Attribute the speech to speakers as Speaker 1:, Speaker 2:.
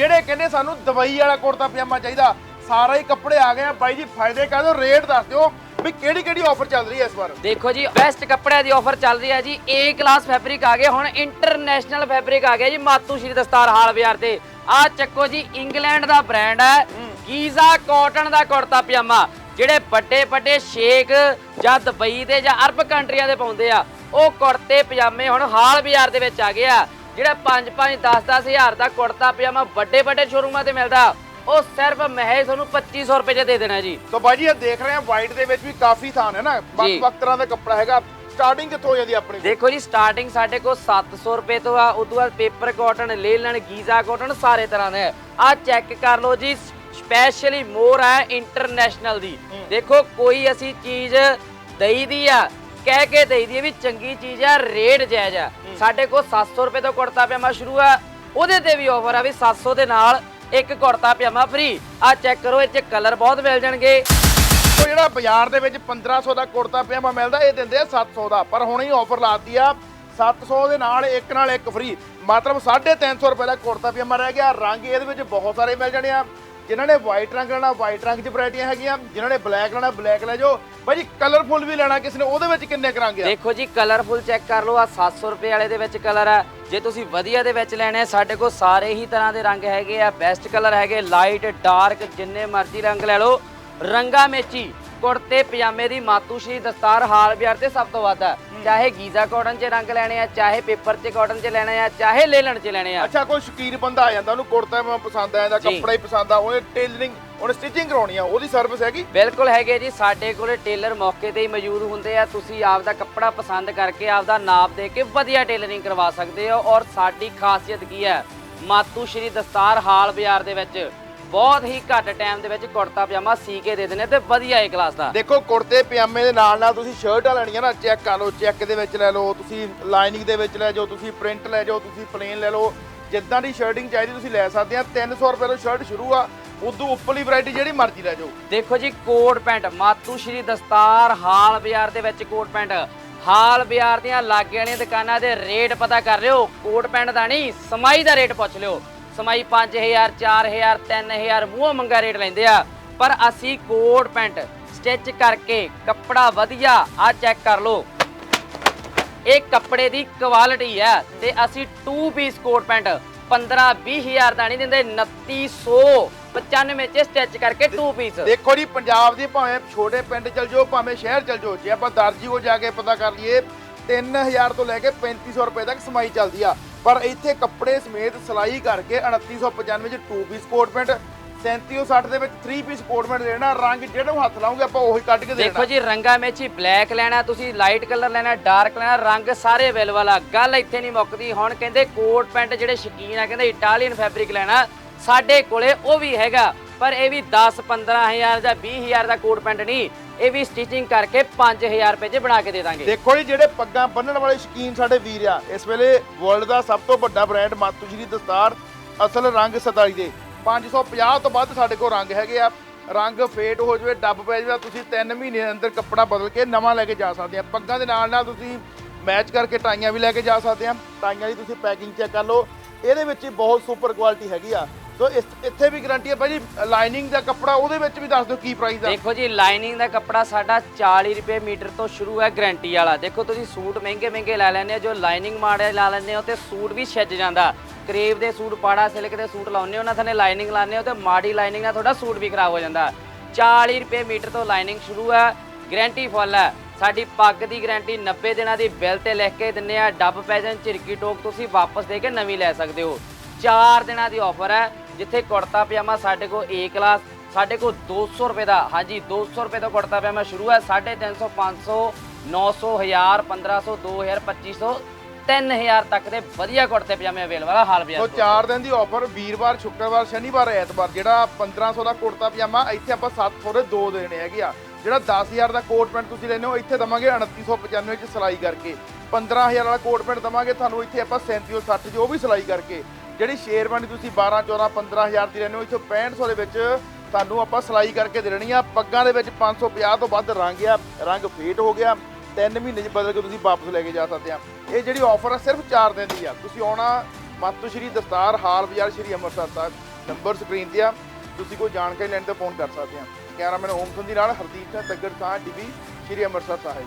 Speaker 1: ਜਿਹੜੇ ਕਹਿੰਦੇ ਸਾਨੂੰ ਦਵਾਈ ਵਾਲਾ ਕੁੜਤਾ ਪਜਾਮਾ ਚਾਹੀਦਾ ਸਾਰਾ ਹੀ ਕੱਪੜੇ ਆ ਗਏ ਆ। ਬਾਈ ਜੀ ਫਾਇਦੇ ਕਹ ਦਿਓ ਰੇਟ ਦੱਸ ਦਿਓ ਵੀ ਕਿਹੜੀ ਕਿਹੜੀ ਆਫਰ ਚੱਲ ਰਹੀ ਹੈ ਇਸ ਵਾਰ।
Speaker 2: ਦੇਖੋ ਜੀ ਬੈਸਟ ਕੱਪੜਿਆਂ ਦੀ ਆਫਰ ਚੱਲ ਰਹੀ ਹੈ ਜੀ। A ਕਲਾਸ ਫੈਬਰਿਕ ਆ ਗਏ ਹੁਣ ਇੰਟਰਨੈਸ਼ਨਲ ਫੈਬਰਿਕ ਆ ਗਿਆ ਜੀ ਮਾਤੂ ਸ਼੍ਰੀ ਦਸਤਾਰ ਹਾਲ ਬਾਜ਼ਾਰ ਤੇ। ਆ ਚੱਕੋ ਜੀ ਇੰਗਲੈਂਡ ਦਾ ਬ੍ਰਾਂਡ ਹੈ ਗੀਜ਼ਾ ਕਾਟਨ ਦਾ ਕੁੜਤਾ ਪਜਾਮਾ ਜਿਹੜੇ ਵੱਡੇ ਵੱਡੇ ਸ਼ੇਖ ਜਾਂ ਦੁਬਈ ਦੇ ਜਾਂ ਅਰਬ ਕੰਟਰੀਆਂ ਦੇ ਪਾਉਂਦੇ ਆ ਉਹ ਕੁੜਤੇ ਪਜਾਮੇ ਹੁਣ ਹਾਲ ਬਾਜ਼ਾਰ ਦੇ ਵਿੱਚ ਆ ਗਏ ਆ। ਜਿਹੜਾ 5 5 10 10 ਹਜ਼ਾਰ ਦਾ ਕੁੜਤਾ ਪਜਾਮਾ ਵੱਡੇ ਵੱਡੇ ਸ਼ੋਰੂਮਾਂ ਤੇ ਮਿਲਦਾ ਉਹ ਸਿਰਫ ਮਹਿਜ਼ ਤੁਹਾਨੂੰ 2500 ਰੁਪਏ 'ਚ ਦੇ ਦੇਣਾ ਜੀ।
Speaker 1: ਤਾਂ ਬਾਈ ਜੀ ਇਹ ਦੇਖ ਰਹੇ ਆ ਵਾਈਟ ਦੇ ਵਿੱਚ ਵੀ ਕਾਫੀ ਥਾਨ ਹੈ ਨਾ। ਵੱਖ ਵੱਖ ਤਰ੍ਹਾਂ ਦਾ ਕੱਪੜਾ ਹੈਗਾ। ਸਟਾਰਟਿੰਗ ਕਿੱਥੋਂ ਹੋ ਜਾਂਦੀ ਆਪਣੀ?
Speaker 2: ਦੇਖੋ ਜੀ ਸਟਾਰਟਿੰਗ ਸਾਡੇ ਕੋਲ 700 ਰੁਪਏ ਤੋਂ ਆ ਉਦੋਂ ਬਾਅਦ paper cotton linen Giza cotton ਸਾਰੇ ਤਰ੍ਹਾਂ ਦੇ ਆ। ਚੈੱਕ ਕਰ ਲਓ ਜੀ ਸਪੈਸ਼ਲੀ ਮੋਰ ਹੈ ਇੰਟਰਨੈਸ਼ਨਲ ਦੀ। ਦੇਖੋ ਕੋਈ ਅਸੀਂ ਚੀਜ਼ ਦਈ ਦੀ ਆ ਕਹਿ ਕੇ ਦਈ ਦੀ ਆ ਵੀ ਚੰਗੀ ਚੀਜ਼ ਆ ਰੇਟ ਜਾਇਜ਼ ਆ। ਸਾਡੇ ਕੋਲ 700 ਰੁਪਏ ਤੋਂ ਕੁੜਤਾ ਪਜਾਮਾ ਸ਼ੁਰੂ ਆ। ਉਹਦੇ ਤੇ ਵੀ ਆਫਰ ਆ ਵੀ 700 ਦੇ ਨਾਲ ਇੱਕ ਕੁੜਤਾ ਪਜਾਮਾ ਫ੍ਰੀ ਆ ਚੈੱਕ ਕਰੋ ਇਹ ਚ ਕਲਰ ਬਹੁਤ ਮਿਲ ਜਾਣਗੇ।
Speaker 1: ਉਹ ਜਿਹੜਾ ਬਾਜ਼ਾਰ ਦੇ ਵਿੱਚ 1500 ਦਾ ਕੁੜਤਾ ਪਜਾਮਾ ਮਿਲਦਾ ਇਹ ਦਿੰਦੇ ਆ 700 ਦਾ। ਪਰ ਹੁਣ ਹੀ ਆਫਰ ਲਾਤੀ ਆ 700 ਦੇ ਨਾਲ ਇੱਕ ਨਾਲ ਇੱਕ ਫ੍ਰੀ ਮਤਲਬ 350 ਰੁਪਏ ਦਾ ਕੁੜਤਾ ਪਜਾਮਾ ਰਹਿ ਗਿਆ। ਰੰਗ ਇਹਦੇ ਵਿੱਚ ਬਹੁਤ ਸਾਰੇ ਮਿਲ ਜਾਣੇ ਆ। ਜਿਨ੍ਹਾਂ ਨੇ ਵਾਈਟ ਰੰਗ ਲੈਣਾ ਵਾਈਟ ਰੰਗ 'ਚ ਵੈਰਾਈਟੀਆਂ ਹੈਗੀਆਂ। ਜਿਨ੍ਹਾਂ ਨੇ ਬਲੈਕ ਲੈਣਾ ਬਲੈਕ ਲੈ ਜਾਓ। ਭਾਈ ਜੀ ਕਲਰਫੁਲ ਵੀ ਲੈਣਾ ਕਿਸੇ ਨੇ, ਉਹਦੇ ਵਿੱਚ ਕਿੰਨੇ ਕੁ ਰੰਗ
Speaker 2: ਦੇਖੋ ਜੀ ਕਲਰਫੁੱਲ ਚੈੱਕ ਕਰ ਲਓ ਆ 700 ਰੁਪਏ ਵਾਲੇ ਦੇ ਵਿੱਚ ਕਲਰ ਆ। ਜੇ ਤੁਸੀਂ ਵਧੀਆ ਦੇ ਵਿੱਚ ਲੈਣੇ, ਸਾਡੇ ਕੋਲ ਸਾਰੇ ਹੀ ਤਰ੍ਹਾਂ ਦੇ ਰੰਗ ਹੈਗੇ ਆ। ਬੈਸਟ ਕਲਰ ਹੈਗੇ ਲਾਈਟ ਡਾਰਕ ਜਿੰਨੇ ਮਰਜ਼ੀ ਰੰਗ ਲੈ ਲਓ। ਰੰਗਾ ਮੇਚੀ ਕੁੜਤੇ ਪਜਾਮੇ ਦੀ ਮਾਤੂ ਸ਼੍ਰੀ ਦਸਤਾਰ ਹਾਲ ਬਿਆਰ ਤੇ ਸਭ ਤੋਂ ਵੱਧ ਆ ਚਾਹੇ ਗੀਜ਼ਾ ਕਾਟਨ 'ਚ ਰੰਗ ਲੈਣੇ ਆ ਚਾਹੇ ਪੇਪਰ 'ਚ ਕਾਟਨ 'ਚ ਲੈਣੇ ਆ ਚਾਹੇ ਲੇਲਣ 'ਚ ਲੈਣੇ ਆ।
Speaker 1: ਅੱਛਾ ਕੋਈ ਸ਼ਕੀਨ ਬੰਦਾ ਆ ਜਾਂਦਾ ਉਹਨੂੰ ਕੁੜਤਾ ਪਸੰਦ ਆ ਜਾਂਦਾ। ਕੱਪੜਾ ਹੀ ਪਸੰਦ ਆ ਉਹਨੇ ਟੇਲਰਿੰਗ ਉਹਨੇ ਸਟਿਚਿੰਗ ਕਰਾਉਣੀ ਆ ਉਹਦੀ ਸਰਵਿਸ ਹੈਗੀ?
Speaker 2: ਬਿਲਕੁਲ ਹੈਗੇ ਜੀ ਸਾਡੇ ਕੋਲੇ ਟੇਲਰ ਮੌਕੇ ਤੇ ਹੀ ਮੌਜੂਦ ਹੁੰਦੇ ਆ ਤੁਸੀਂ ਆਪਦਾ ਕੱਪੜਾ ਪਸੰਦ ਕਰਕੇ ਆਪਦਾ ਨਾਪ ਦੇ ਕੇ ਵਧੀਆ ਟੇਲਰਿੰਗ ਕਰਵਾ ਸਕਦੇ ਹੋ ਔਰ ਸਾਡੀ ਖਾਸੀਅਤ ਕੀ ਹੈ? ਮਾਤੂ ਸ਼੍ਰੀ ਦਸਤਾਰ ਹਾਲ ਬਾਜ਼ਾਰ ਦੇ ਵਿੱਚ ਬਹੁਤ ਹੀ ਘੱਟ ਟਾਈਮ ਦੇ ਵਿੱਚ ਕੁੜਤਾ ਪਜਾਮਾ ਸੀ ਕੇ ਦੇ ਦਿੰਦੇ ਤੇ ਵਧੀਆ ਏ ਕਲਾਸ ਦਾ।
Speaker 1: ਦੇਖੋ ਕੁੜਤੇ ਪਜਾਮੇ ਦੇ ਨਾਲ ਨਾਲ ਤੁਸੀਂ ਸ਼ਰਟਾਂ ਲੈਣੀਆਂ ਨਾ ਚੈੱਕ ਕਰ ਲਓ ਚੈੱਕ ਦੇ ਵਿੱਚ ਲੈ ਲਓ ਤੁਸੀਂ ਲਾਈਨਿੰਗ ਦੇ ਵਿੱਚ ਲੈ ਜਾਓ ਤੁਸੀਂ ਪ੍ਰਿੰਟ ਲੈ ਜਾਓ ਤੁਸੀਂ ਪਲੇਨ ਲੈ ਲਓ। ਜਿੱਦਾਂ ਦੀ ਸ਼ਰਟਿੰਗ ਚਾਹੀਦੀ ਤੁਸੀਂ ਲੈ ਸਕਦੇ ਆ। 300 ਰੁਪਏ ਤੋਂ ਸ਼ਰਟ ਸ਼ੁਰੂ ਆ ਉਦੋਂ ਉੱਪਰਲੀ ਵੈਰਾਈਟੀ ਜਿਹੜੀ ਮਰਜ਼ੀ ਲੈ ਜਾਓ।
Speaker 2: ਦੇਖੋ ਜੀ ਕੋਟ ਪੈਂਟ ਮਾਤੂ ਸ਼੍ਰੀ ਦਸਤਾਰ ਹਾਲ ਬਾਜ਼ਾਰ ਦੇ ਵਿੱਚ ਕੋਟ ਪੈਂਟ। ਹਾਲ ਬਾਜ਼ਾਰ ਦੀਆਂ ਲਾਗੇ ਵਾਲੀਆਂ ਦੁਕਾਨਾਂ ਦੇ ਰੇਟ ਪਤਾ ਕਰ ਲਿਓ ਕੋਟ ਪੈਂਟ ਦਾ ਨਹੀਂ ਸਮਾਈ ਦਾ ਰੇਟ ਪੁੱਛ ਲਿਓ। ਸਮਾਈ 5000 4000 3000 ਮੂੰਹੋਂ ਮੰਗਾ ਰੇਟ ਲੈਂਦੇ ਆ। ਪਰ ਅਸੀਂ ਕੋਟ ਪੈਂਟ ਸਟਿਚ ਕਰਕੇ ਕੱਪੜਾ ਵਧੀਆ ਆ ਚੈੱਕ ਕਰ ਲਓ। ਇਹ ਕੱਪੜੇ ਦੀ ਕੁਆਲਿਟੀ ਹੈ ਤੇ ਅਸੀਂ 2 ਪੀਸ ਕੋਟ ਪੈਂਟ 15 20000 ਦਾ ਨਹੀਂ ਦਿੰਦੇ 2995 ਚ ਸਟਿਚ ਕਰਕੇ 2 ਪੀਸ
Speaker 1: ਦੇਖੋ ਜੀ ਪੰਜਾਬ ਦੀ ਭਾਵੇਂ ਛੋਟੇ ਪਿੰਡ ਚਲ ਜਾਓ ਭਾਵੇਂ ਸ਼ਹਿਰ ਚਲ ਜਾਓ ਜੇ ਆਪਾਂ ਦਰਜੀ ਕੋ ਜਾ ਕੇ ਪਤਾ ਕਰ ਲਈਏ 3000 ਤੋਂ ਲੈ ਕੇ 3500 ਰੁਪਏ ਤੱਕ ਸਮਾਈ ਚੱਲਦੀ ਆ। ਪਰ ਇੱਥੇ ਕੱਪੜੇ ਸਮੇਤ ਸਿਲਾਈ ਕਰਕੇ 2995 ਚ 2 ਪੀਸ ਕੋਟ ਪੈਂਟ 3760 ਦੇ ਵਿੱਚ 3 ਪੀਸ ਕੋਟ ਪੈਂਟ ਦੇਣਾ ਰੰਗ ਜਿਹੜਾ ਹੱਥ ਲਾਉਂਗੇ, ਆਪਾਂ ਉਹੀ ਕੱਢ ਕੇ ਦੇਣਾ।
Speaker 2: ਦੇਖੋ ਜੀ, ਰੰਗਾਂ ਵਿੱਚ ਹੀ ਬਲੈਕ ਲੈਣਾ, ਤੁਸੀਂ ਲਾਈਟ ਕਲਰ ਲੈਣਾ ਡਾਰਕ ਲੈਣਾ, ਰੰਗ ਸਾਰੇ ਅਵੇਲੇਬਲ ਆ। ਗੱਲ ਇੱਥੇ ਨਹੀਂ ਮੁੱਕਦੀ। ਹੁਣ ਕਹਿੰਦੇ ਕੋਟ ਪੈਂਟ ਜਿਹੜੇ ਸ਼ਕੀਨ ਆ, ਕਹਿੰਦੇ ਇਟਾਲੀਅਨ ਫੈਬਰਿਕ ਲੈਣਾ, ਸਾਡੇ ਕੋਲੇ ਉਹ ਵੀ ਹੈਗਾ। ਪਰ ਇਹ ਵੀ 10 15000 ਜਾਂ 20000 ਦਾ ਕੋਟ ਪੈਂਟ ਨਹੀਂ, ਇਹ ਵੀ ਸਟਿਚਿੰਗ ਕਰਕੇ 5000 ਰੁਪਏ 'ਚ ਬਣਾ ਕੇ ਦੇ ਦਾਂਗੇ।
Speaker 1: ਦੇਖੋ ਜੀ, ਜਿਹੜੇ ਪੱਗਾਂ ਬੰਨਣ ਵਾਲੇ ਸ਼ਕੀਨ ਸਾਡੇ ਵੀਰ ਆ, ਇਸ ਵੇਲੇ ਵਰਲਡ ਦਾ ਸਭ ਤੋਂ ਵੱਡਾ ਬ੍ਰਾਂਡ ਮਾਤੂ ਜੀ ਦੀ ਦਸਤਾਰ, ਅਸਲ ਰੰਗ 47 ਦੇ। 550 ਤੋਂ ਵੱਧ ਸਾਡੇ ਕੋਲ ਰੰਗ ਹੈਗੇ ਆ। ਰੰਗ ਫੇਟ ਹੋ ਜਾਵੇ, ਡੱਬ ਪੈ ਜਾਵੇ, ਤੁਸੀਂ 3 ਮਹੀਨੇ ਦੇ ਅੰਦਰ ਕੱਪੜਾ ਬਦਲ ਕੇ ਨਵਾਂ ਲੈ ਕੇ ਜਾ ਸਕਦੇ ਆ। ਪੱਗਾਂ ਦੇ ਨਾਲ ਨਾਲ ਤੁਸੀਂ ਮੈਚ ਕਰਕੇ ਟਾਈਆਂ ਵੀ ਲੈ ਕੇ ਜਾ ਸਕਦੇ ਆ। ਟਾਈਆਂ ਦੀ ਤੁਸੀਂ ਪੈਕਿੰਗ ਚੈੱਕ ਕਰ ਲਓ। ਇਹਦੇ ਵਿੱਚ ਹੀ ਬਹੁਤ ਸੁਪਰ ਕੁਆਲਿਟੀ ਹੈਗੀ ਆ। ਸੋ ਇਸ- ਇੱਥੇ ਵੀ ਗਾਰੰਟੀ ਹੈ ਭਾਈ ਜੀ ਲਾਈਨਿੰਗ ਦਾ ਕੱਪੜਾ ਉਹਦੇ ਵਿੱਚ ਵੀ ਦੱਸ ਦਿਓ ਕੀ ਪ੍ਰਾਈਸ ਆ।
Speaker 2: ਦੇਖੋ ਜੀ ਲਾਈਨਿੰਗ ਦਾ ਕੱਪੜਾ ਸਾਡਾ 40 ਰੁਪਏ ਮੀਟਰ ਤੋਂ ਸ਼ੁਰੂ ਹੈ ਗਾਰੰਟੀ ਵਾਲਾ। ਦੇਖੋ ਤੁਸੀਂ ਸੂਟ ਮਹਿੰਗੇ ਮਹਿੰਗੇ ਲੈ ਲੈਂਦੇ ਹੋ, ਜੋ ਲਾਈਨਿੰਗ ਮਾੜੇ ਲਾ ਲੈਂਦੇ ਹੋ ਤੇ ਸੂਟ ਵੀ ਛਿੱਜ ਜਾਂਦਾ। ਕਰੇਵ ਦੇ ਸੂਟ, ਪਾੜਾ ਸਿਲਕ ਦੇ ਸੂਟ ਲਾਉਂਦੇ ਹੋ ਨਾ ਥਾਨੇ ਲਾਈਨਿੰਗ ਲਾਉਂਦੇ ਹੋ ਤੇ ਮਾੜੀ ਲਾਈਨਿੰਗ ਨਾਲ ਤੁਹਾਡਾ ਸੂਟ ਵੀ ਖਰਾਬ ਹੋ ਜਾਂਦਾ। 40 ਰੁਪਏ ਮੀਟਰ ਤੋਂ ਲਾਈਨਿੰਗ ਸ਼ੁਰੂ ਹੈ ਗਰੰਟੀ ਫੁੱਲ ਹੈ। ਸਾਡੀ ਪੱਗ ਦੀ ਗਰੰਟੀ 90 ਦਿਨਾਂ ਦੀ ਬਿੱਲ ਤੇ ਲਿਖ ਕੇ ਦਿੰਨੇ ਆ, ਡੱਬ ਪੈ ਜਾਣ ਝਿਰਕੀ ਟੋਕ ਤੁਸੀਂ ਵਾਪਸ ਦੇ ਕੇ ਨਵੀਂ ਲੈ ਸਕਦੇ ਹੋ। 4 ਦਿਨਾਂ ਦੀ ਆਫਰ ਹੈ ਜਿੱਥੇ ਕੁੜਤਾ ਪਜਾਮਾ ਸਾਡੇ ਕੋਲ A ਕਲਾਸ ਸਾਡੇ ਕੋਲ 200 ਰੁਪਏ ਦਾ ਹਾਂਜੀ 200 ਰੁਪਏ ਤੋਂ ਕੁੜਤਾ ਪਜਾਮਾ ਸ਼ੁਰੂ ਹੈ 350 500 900 1000 1500 2000 2500 3000 ਤੱਕ ਦੇ ਵਧੀਆ ਕੁੜਤੇ ਪਜਾਮੇ ਅਵੇਲੇਬਲ ਆ ਹਾਲ
Speaker 1: ਸੋ
Speaker 2: ਬਾਜ਼ਾਰ
Speaker 1: 4 ਦਿਨ ਦੀ ਆਫਰ ਵੀਰਵਾਰ ਸ਼ੁੱਕਰਵਾਰ ਸ਼ਨੀਵਾਰ ਐਤਵਾਰ ਜਿਹੜਾ 1500 ਦਾ ਕੁੜਤਾ ਪਜਾਮਾ ਇੱਥੇ ਆਪਾਂ 700 ਦੇ ਦੋ ਦੇਣੇ ਹੈਗੇ ਆ। ਜਿਹੜਾ 10000 ਦਾ ਕੋਟ ਪੈਂਟ ਤੁਸੀਂ ਲੈਨੇ ਹੋ ਇੱਥੇ ਦਵਾਂਗੇ 2995 ਚ ਸਿਲਾਈ ਕਰਕੇ। 15000 ਵਾਲਾ ਕੋਟ ਪੈਂਟ ਦਵਾਂਗੇ ਤੁਹਾਨੂੰ ਇੱਥੇ ਆਪਾਂ 3760 ਚ ਉਹ ਵੀ ਸਿਲਾਈ ਕਰਕੇ ਜਿਹੜੀ ਸ਼ੇਰਵਾਨੀ ਤੁਸੀਂ 12 14 15000 ਦੀ ਲੈਨੇ ਹੋ, ਇੱਥੇ 6500 ਦੇ ਵਿੱਚ ਤੁਹਾਨੂੰ ਆਪਾਂ ਸਿਲਾਈ ਕਰਕੇ ਦੇ ਦੇਣੀ ਆ। ਪੱਗਾਂ ਦੇ ਵਿੱਚ 550 ਤੋਂ ਵੱਧ ਰੰਗ ਆ, ਰੰਗ ਫੇਟ ਹੋ ਗਿਆ। 3 ਮਹੀਨੇ ਚ ਬਦਲ ਕੇ ਤੁਸੀਂ ਵਾਪਸ ਲੈ ਕੇ ਜਾ ਸਕਦੇ ਆ। ਇਹ ਜਿਹੜੀ ਆਫਰ ਆ ਸਿਰਫ 4 ਦਿਨ ਦੀ ਆ। ਤੁਸੀਂ ਆਉਣਾ ਮਾਤੂ ਸ਼੍ਰੀ ਦਸਤਾਰ ਹਾਲ ਬਾਜ਼ਾਰ ਸ਼੍ਰੀ ਅੰਮ੍ਰਿਤਸਰ ਸਾਹਿਬ ਨੰਬਰ ਸਕਰੀਨ ਤੇ ਆ। ਤੁਸੀਂ ਕੋਈ ਜਾਣਕਾਰੀ ਲੈਣ ਤੇ ਫੋਨ ਕਰ ਸਕਦੇ ਆ। ਕੈਮਰਾਮੈਨ ਓਮ ਸੰਧੀ ਨਾਲ ਹਰਦੀਪ ਸਿੰਘ, ਤੱਗੜ ਸਾਹ ਟੀਵੀ ਸ਼੍ਰੀ ਅੰਮ੍ਰਿਤਸਰ ਸਾਹਿਬ।